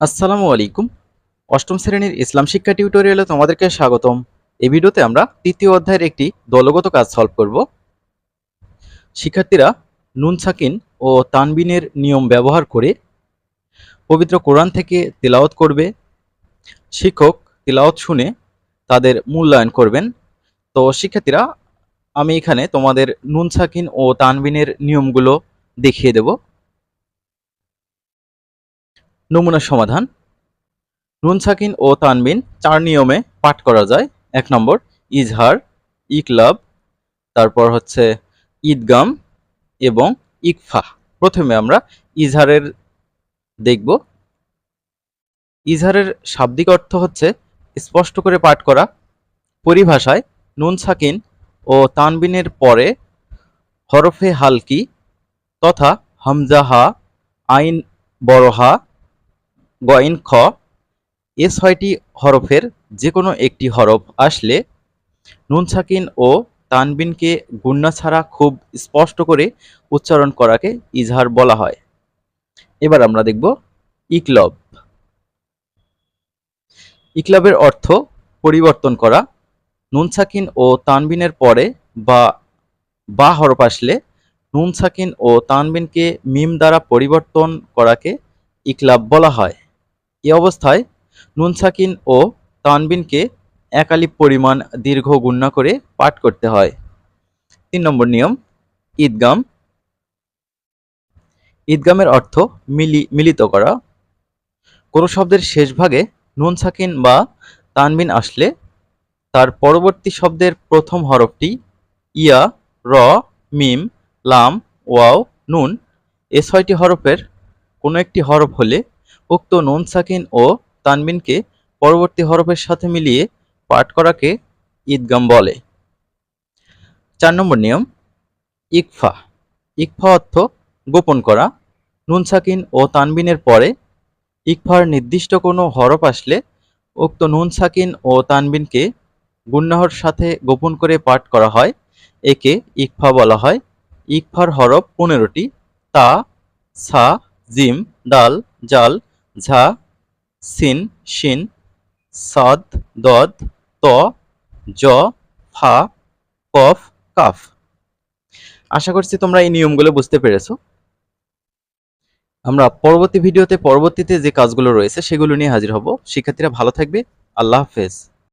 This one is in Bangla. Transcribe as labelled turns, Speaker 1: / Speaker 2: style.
Speaker 1: আসসালামু আলাইকুম। অষ্টম শ্রেণির ইসলাম শিক্ষা টিউটোরিয়ালে তোমাদেরকে স্বাগতম। এই ভিডিওতে আমরা তৃতীয় অধ্যায়ের একটি দলগত কাজ সলভ করব। শিক্ষার্থীরা নুন সাকিন ও তানবিনের নিয়ম ব্যবহার করে পবিত্র কোরআন থেকে তিলাওত করবে। শিক্ষক তিলাওত শুনে তাদের মূল্যায়ন করবেন। তো শিক্ষার্থীরা, আমি এখানে তোমাদের নুন সাকিন ও তানবিনের নিয়মগুলো দেখিয়ে দেব। নমুনা সমাধান। নুন সাকিন ও তানবিন, চার নিয়মে পাঠ করা যায়। এক নম্বর, ইজহার, ইকলাব, তারপর হচ্ছে ঈদগাম এবং ইকফা প্রথমে আমরা ইজহারের দেখব। ইজহারের শাব্দিক অর্থ হচ্ছে স্পষ্ট করে পাঠ করা। পরিভাষায় নুন সাকিন ও তানবিনের পরে হরফে হালকি তথা হামজা হা, আইন বড় হা গইন খ, এ ছয়টি হরফের যে কোনো একটি হরফ আসলে নুন, সাকিন ও তানবিনকে গুন্না ছাড়া খুব স্পষ্ট করে উচ্চারণ করাকে ইজহার বলা হয়। এবার আমরা দেখব ইকলব। ইকলবের অর্থ পরিবর্তন করা। নুন, সাকিন ও তানবিনের পরে বা বা হরফ আসলে নুন, সাকিন ও তানবিনকে মিম দ্বারা পরিবর্তন করাকে ইকলাব বলা হয়। এ অবস্থায় নুন সাকিন ও তানবিনকে একালিপ পরিমাণ দীর্ঘ গুণনা করে পাঠ করতে হয়। তিন নম্বর নিয়ম, ঈদগাম। ঈদগামের অর্থ মিলি, মিলিত করা। কোনো শব্দের শেষ ভাগে নুন সাকিন বা তানবিন আসলে তার পরবর্তী শব্দের প্রথম হরফটি ইয়া, র, মিম, লাম, ওয়াও, নুন এ ছয়টি হরফের কোনো একটি হরফ হলে উক্ত নুন সাকিন ও তানবিনকে পরবর্তী হরফের সাথে মিলিয়ে পাঠ করাকে ঈদগাম বলে। চার নম্বর নিয়ম, ইকফা। ইকফা অর্থ গোপন করা। নুন সাকিন ও তানবিনের পরে ইকফার নির্দিষ্ট কোনো হরফ আসলে উক্ত নুন সাকিন ও তানবিনকে গুন্নাহর সাথে গোপন করে পাঠ করা হয়। একে ইকফা বলা হয়। ইকফার হরফ পনেরোটি। তা, সা, জিম, দাল, জাল ঝা, সিন, শিন, সাদ, দদ, ত, জ, ফা, কফ, কাফ। আশা করছি তোমরা এই নিয়মগুলো বুঝতে পেরেছ। আমরা পরবর্তী ভিডিওতে, পরবর্তীতে যে কাজগুলো রয়েছে, সেগুলো নিয়ে হাজির হব। শিক্ষার্থীরা ভালো থাকবে। আল্লাহ হাফেজ।